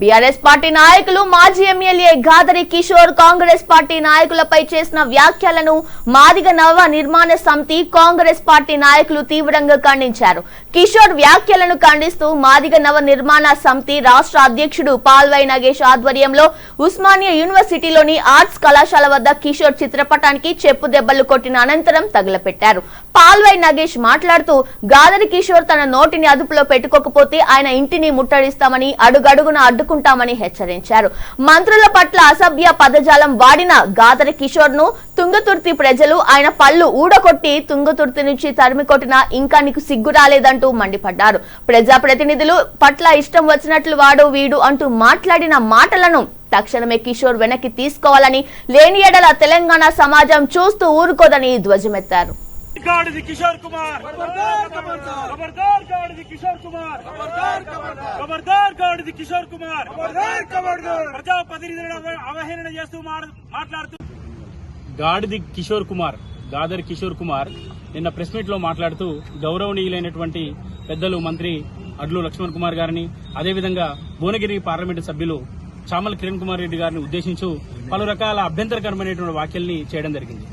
BRS party నాయకులు మాజీ MLA Gadari Kishore Congress party నాయకులపై చేసిన వ్యాఖ్యలను మాదిగ నవ నిర్మాణ సమితి కాంగ్రెస్ పార్టీ నాయకులు తీవ్రంగా ఖండించారు. కిషోర్ వ్యాఖ్యలను ఖండిస్తూ మాదిగ నవ నిర్మాణ సమితి రాష్ట్ర అధ్యక్షుడు పాల్వై నగేష్ ఆధ్వర్యంలో ఉస్మానియా యూనివర్సిటీలోని ఆర్ట్స్ కళాశాల వద్ద కిషోర్ చిత్రపటానికి చెప్పు దెబ్బలు కొట్టిన అనంతరం తగులపెట్టారు. పాల్వై నగేష్ మాట్లాడుతూ గాదరి కిషోర్ తన నోటిని అదుపులో పెట్టుకోకపోతే ఆయన ఇంటిని ముట్టడిస్తామని అడుగడుగున ఎదుర్కొంటామని హెచ్చరించారు. మంత్రుల పట్ల అసభ్య పదజాలం వాడిన గాదర కిషోర్ను తుంగతుర్తి ప్రజలు ఆయన పళ్ళు ఊడకొట్టి తుంగతుర్తి నుంచి తరిమి కొట్టినా ఇంకా నీకు సిగ్గు రాలేదంటూ మండిపడ్డారు. ప్రజాప్రతినిధులు పట్ల ఇష్టం వచ్చినట్లు వాడు వీడు అంటూ మాట్లాడిన మాటలను తక్షణమే కిషోర్ వెనక్కి తీసుకోవాలని లేని ఎడల తెలంగాణ సమాజం చూస్తూ ఊరుకోదని ధ్వజమెత్తారు. గాడిది కిషోర్ కుమార్ ఖబర్దార్ గాడిది కిషోర్ కుమార్ ఖబర్దార్ గాడిది కిషోర్ కుమార్ ప్రజా ప్రతినిధులను అవ- అవహేళన చేస్తూ మాట్లాడుతూ గాడిది కిషోర్ కుమార్ గాదర్ కిషోర్ కుమార్ నిన్న ప్రెస్ మీట్లో మాట్లాడుతూ గౌరవనీయులైనటువంటి పెద్దలు మంత్రి అడ్లు లక్ష్మణ్ కుమార్ గారిని అదేవిధంగా భువనగిరి పార్లమెంటు సభ్యులు చామల కిరణ్ కుమార్ రెడ్డి గారిని ఉద్దేశించు పలు రకాల అభ్యంతరకరమైనటువంటి వ్యాఖ్యల్ని చేయడం జరిగింది.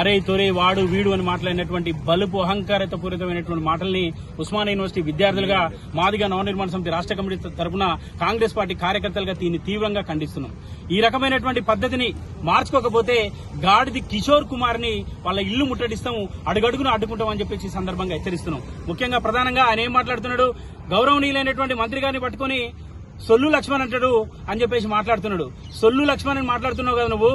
అరే తొరే వాడు వీడు అని మాట్లాడినటువంటి బలుపు అహంకారత పూరితమైనటువంటి మాటల్ని ఉస్మాన్ యూనివర్సిటీ విద్యార్థులుగా మాదిగా నవనిర్మాణ సమితి రాష్ట్ర కమిటీ తరపున కాంగ్రెస్ పార్టీ కార్యకర్తలుగా దీన్ని తీవ్రంగా ఖండిస్తున్నాం. ఈ రకమైనటువంటి పద్ధతిని మార్చుకోకపోతే గాడిది కిషోర్ కుమార్ని వాళ్ళ ఇల్లు ముట్టడిస్తాము అడుగడుగును అడ్డుకుంటాం అని చెప్పేసి సందర్భంగా హెచ్చరిస్తున్నాం. ముఖ్యంగా ప్రధానంగా ఆయన ఏం మాట్లాడుతున్నాడు? గౌరవనీయులైనటువంటి మంత్రి గారిని పట్టుకొని సొల్లు లక్ష్మణ్ అంటాడు అని చెప్పేసి మాట్లాడుతున్నాడు. సొల్లు లక్ష్మణ్ అని మాట్లాడుతున్నావు కదా నువ్వు?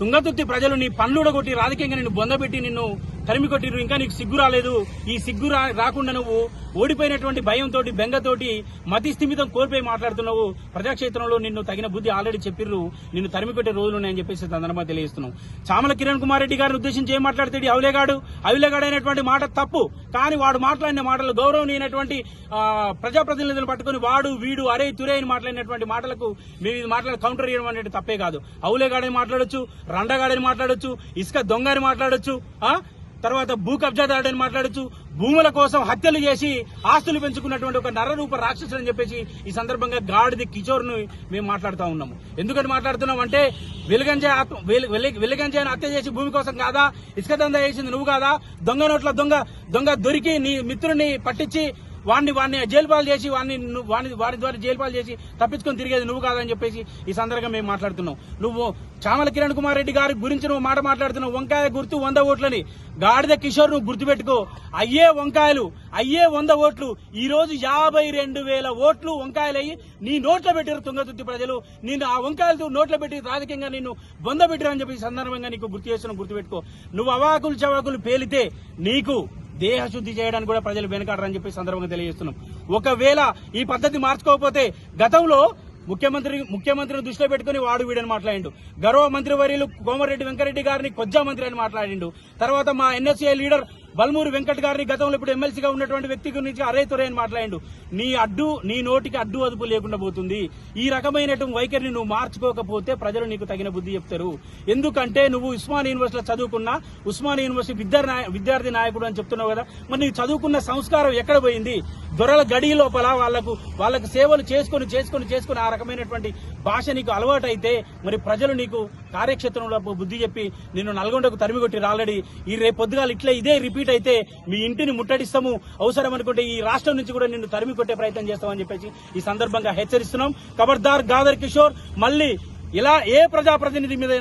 తుంగతుర్తి ప్రజలు నీ పనులుడగొట్టి రాజకీయంగా నిన్ను బొందబెట్టి నిన్ను తరిమి కొట్టిరు ఇంకా నీకు సిగ్గు రాలేదు. ఈ సిగ్గు రాకుండా నువ్వు ఓడిపోయినటువంటి భయంతో బెంగతోటి మతి స్థిమితం కోల్పోయి మాట్లాడుతున్నావు. ప్రజాక్షేత్రంలో నిన్ను తగిన బుద్ధి ఆల్రెడీ చెప్పిర్రు. నిన్ను తరిమి కొట్టే రోజులు ఉన్నాయని చెప్పేసి సందర్భంగా తెలియజేస్తున్నాం. చామల కిరణ్ కుమార్ రెడ్డి గారిని ఉద్దేశించి ఏం మాట్లాడతాడు అవిలేగాడు? అవిలేగాడు అనేటువంటి మాట తప్పు. కానీ వాడు మాట్లాడిన మాటలు గౌరవనీయనటువంటి ప్రజాప్రతినిధులు పట్టుకొని వాడు వీడు అరే తురే అని మాట్లాడినటువంటి మాటలకు మీరు ఇది మాట్లాడి కౌంటర్ చేయడం అనేది తప్పే కాదు. అవులేగాడని మాట్లాడొచ్చు రండగాడని మాట్లాడొచ్చు ఇసుక దొంగ అని మాట్లాడొచ్చు తర్వాత భూ కబ్జాదారుడని మాట్లాడొచ్చు భూముల కోసం హత్యలు చేసి ఆస్తులు పెంచుకున్నటువంటి ఒక నరరూప రాక్షసుడు అని చెప్పేసి ఈ సందర్భంగా గాడిది కిషోర్ను మేము మాట్లాడుతూ ఉన్నాము. ఎందుకని మాట్లాడుతున్నాం అంటే వెలుగంజే ఆత్మ హత్య చేసి భూమి కోసం కాదా? ఇసుక దందా చేసింది నువ్వు కాదా? దొంగ నోట్ల దొంగ దొంగ దొరికి నీ మిత్రుడిని పట్టించి వాడిని వాడిని జైలు పాలు చేసి వాడిని వాడి వాడిని వారి ద్వారా జైలు పాలు చేసి తప్పించుకొని తిరిగేది నువ్వు కాదని చెప్పేసి ఈ సందర్భంగా మేము మాట్లాడుతున్నాం. నువ్వు చామల కిరణ్ కుమార్ రెడ్డి గారి గురించి నువ్వు మాట మాట్లాడుతున్నావు. వంకాయ గుర్తు వంద ఓట్లని. గాడిద కిషోర్ నువ్వు గుర్తుపెట్టుకో. అయ్యే వంకాయలు అయ్యే వంద ఓట్లు. ఈ రోజు యాభై రెండు వేల ఓట్లు వంకాయలు అయ్యి నీ నోట్లో పెట్టారు తుంగతుర్తి ప్రజలు. నిన్ను ఆ వంకాయలతో నోట్లో పెట్టి రాజకీయంగా నిన్ను బొంద పెట్టారని చెప్పి సందర్భంగా నీకు గుర్తు చేస్తున్నావు గుర్తుపెట్టుకో. నువ్వు అవాకులు చవాకులు పేలితే నీకు దేహశుద్ధి చేయడానికి కూడా ప్రజలు వెనకాడరని చెప్పి సందర్భంగా తెలియజేస్తున్నాం. ఒకవేళ ఈ పద్ధతి మార్చుకోకపోతే గతంలో ముఖ్యమంత్రి ముఖ్యమంత్రిని దృష్టిలో పెట్టుకుని వాడు వీడని మాట్లాడిండు. గౌరవ మంత్రి వర్యులు కోమరెడ్డి వెంకరెడ్డి గారిని కొజ్జా మంత్రి అని మాట్లాడిండు. తర్వాత మా ఎన్ఎస్ఏ లీడర్ బల్మూరు వెంకట్ గారిని గతంలో ఇప్పుడు ఎమ్మెల్సీగా ఉన్నటువంటి వ్యక్తి గురించి అరే తొరే అని మాట్లాడిండు. నీ అడ్డు నీ నోటికి అడ్డు అదుపు లేకుండా పోతుంది. ఈ రకమైనటువంటి వైఖరిని నువ్వు మార్చుకోకపోతే ప్రజలు నీకు తగిన బుద్ధి చెప్తారు. ఎందుకంటే నువ్వు ఉస్మాన్ యూనివర్సిటీలో చదువుకున్నా ఉస్మాన్ యూనివర్సిటీ విద్యార్థి నాయ- విద్యార్థి నాయకుడు అని చెప్తున్నావు కదా మరి నీకు చదువుకున్న సంస్కారం ఎక్కడ పోయింది? దొరల గడి లోపల వాళ్ళకు వాళ్ళకు సేవలు చేసుకొని చేసుకొని చేసుకుని ఆ రకమైనటువంటి భాష నీకు అలవాటు అయితే మరి ప్రజలు నీకు కార్యక్షేత్రంలో బుద్ధి చెప్పి నిన్ను నల్గొండకు తరిమి కొట్టి ఆల్రెడీ. ఈ రేపు పొద్దుగాలు ఇట్లా ఇదే రిపీట్ అయితే మీ ఇంటిని ముట్టడిస్తాము. అవసరం అనుకుంటే ఈ రాష్ట్రం నుంచి కూడా నిన్ను తరిమి కొట్టే ప్రయత్నం చేస్తామని చెప్పేసి ఈ సందర్భంగా హెచ్చరిస్తున్నాం. ఖబర్దార్ గాదర్ కిషోర్ మళ్ళీ ఇలా ఏ ప్రజాప్రతినిధి మీద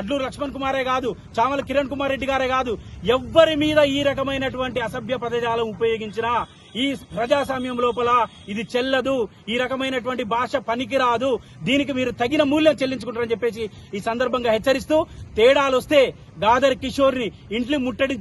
అడ్లూరు లక్ష్మణ్ కుమారే కాదు చామల కిరణ్ కుమార్ రెడ్డి గారే కాదు ఎవ్వరి మీద ఈ రకమైనటువంటి అసభ్య పదజాలం ఉపయోగించినా ఈ ప్రజాస్వామ్యం లోపల ఇది చెల్లదు ఈ రకమైనటువంటి భాష పనికిరాదు దీనికి మీరు తగిన మూల్యం చెల్లించుకుంటారని చెప్పేసి ఈ సందర్భంగా హెచ్చరిస్తూ తేడాలు వస్తే గాదర్ కిషోర్ని ఇంట్లో ముట్టడి